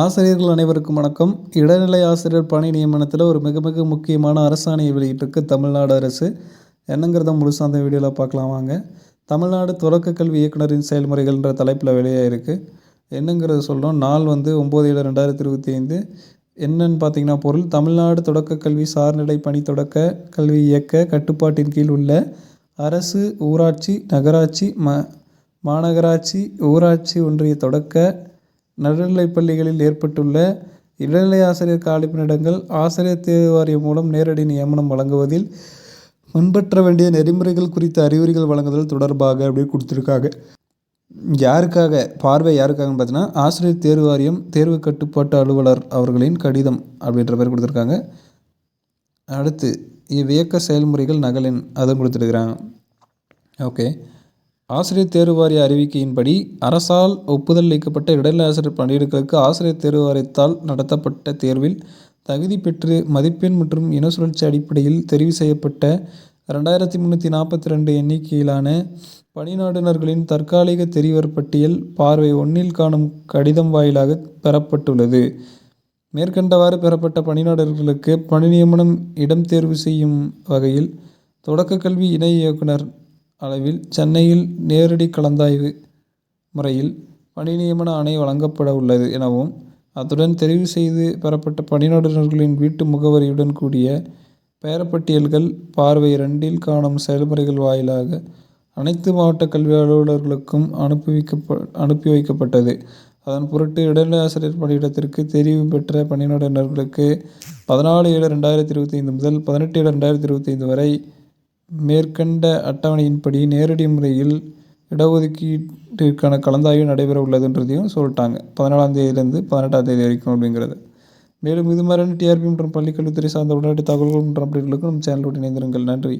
ஆசிரியர்கள் அனைவருக்கும் வணக்கம். இடைநிலை ஆசிரியர் பணி நியமனத்தில் ஒரு மிக மிக முக்கியமான அரசாணையை வெளியிட்டிருக்கு தமிழ்நாடு அரசு. என்னங்கிறத முழுசாக அந்த வீடியோவில் பார்க்கலாம் வாங்க. தமிழ்நாடு தொடக்க கல்வி இயக்குனரின் செயல்முறைகள்ன்ற தலைப்பில் வெளியாகிருக்கு என்னங்கிறத சொல்கிறோம் நாள் வந்து ஒம்பது ஏழு ரெண்டாயிரத்தி இருபத்தி ஐந்து என்னன்னு பார்த்தீங்கன்னா பொருள். தமிழ்நாடு தொடக்க கல்வி சார்நிலை பணி தொடக்க கல்வி இயக்க கட்டுப்பாட்டின் கீழ் உள்ள அரசு ஊராட்சி நகராட்சி ம மாநகராட்சி ஊராட்சி ஒன்றிய தொடக்க நடுநிலைப் பள்ளிகளில் ஏற்பட்டுள்ள இடைநிலை ஆசிரியர் காலிப்பணியிடங்கள் ஆசிரியர் தேர்வு வாரியம் மூலம் நேரடி நியமனம் வழங்குவதில் பின்பற்ற வேண்டிய நெறிமுறைகள் குறித்த அறிவுரைகள் வழங்குதல் தொடர்பாக அப்படி கொடுத்துருக்காங்க. யாருக்காக? பார்வை யாருக்காகன்னு பார்த்தீங்கன்னா ஆசிரியர் தேர்வு வாரியம் தேர்வு கட்டுப்பாட்டு அலுவலர் அவர்களின் கடிதம் அப்படின்ற பேர் கொடுத்துருக்காங்க. அடுத்து இவ்வியக்க செயல்முறைகள் நகலின் அதுவும் கொடுத்துருக்குறாங்க. ஓகே. ஆசிரியர் தேர்வு வாரிய அறிவிக்கையின்படி அரசால் ஒப்புதல் அளிக்கப்பட்ட இடைநிலை ஆசிரியர் பணியிடங்களுக்கு ஆசிரியர் தேர்வு வாரியத்தால் நடத்தப்பட்ட தேர்வில் தகுதி பெற்று மதிப்பெண் மற்றும் இன சுழற்சி அடிப்படையில் தெரிவு செய்யப்பட்ட ரெண்டாயிரத்தி முந்நூற்றி நாற்பத்தி ரெண்டு எண்ணிக்கையிலான பணிநாடுனர்களின் தற்காலிக தெரிவர் பட்டியல் பார்வை ஒன்றில் காணும் கடிதம் வாயிலாக பெறப்பட்டுள்ளது. மேற்கண்டவாறு பெறப்பட்ட பணிநாடுகளுக்கு பணி நியமனம் இடம் தேர்வு செய்யும் வகையில் தொடக்க கல்வி இணை இயக்குனர் அளவில் சென்னையில் நேரடி கலந்தாய்வு முறையில் பணி நியமன ஆணை வழங்கப்பட உள்ளது எனவும் அத்துடன் தெரிவு செய்து பெறப்பட்ட பணியாளர்களின் வீட்டு முகவரியுடன் கூடிய பெயர்ப்பட்டியல்கள் பார்வை ரெண்டில் காணும் செயல்முறைகள் வாயிலாக அனைத்து மாவட்ட கல்வி அலுவலர்களுக்கும் அனுப்பி வைக்கப்ப அனுப்பி வைக்கப்பட்டது. அதன் பொருட்டு இடைநிலை ஆசிரியர் பணியிடத்திற்கு தெரிவு பெற்ற பணியாளர்களுக்கு பதினாலு ஏழு ரெண்டாயிரத்தி இருபத்தி ஐந்து முதல் பதினெட்டு ஏழு ரெண்டாயிரத்தி இருபத்தி ஐந்து வரை மேற்கண்ட அட்டவணையின்படி நேரடி முறையில் இடஒதுக்கீட்டிற்கான கலந்தாய்வு நடைபெற உள்ளதுன்றதையும் சொல்லிட்டாங்க. பதினாலாம் தேதியிலேருந்து பதினெட்டாம் தேதி வரைக்கும் அப்படிங்கிறது. மேலும் இது மாதிரியான டிஆர்பி மற்றும் பள்ளிக்கல்வித்துறை சார்ந்த உடனடி தகவல்கள் மற்றும் அப்டேட்களுக்கு நம் சேனலோடு இணைந்திருங்கள். நன்றி.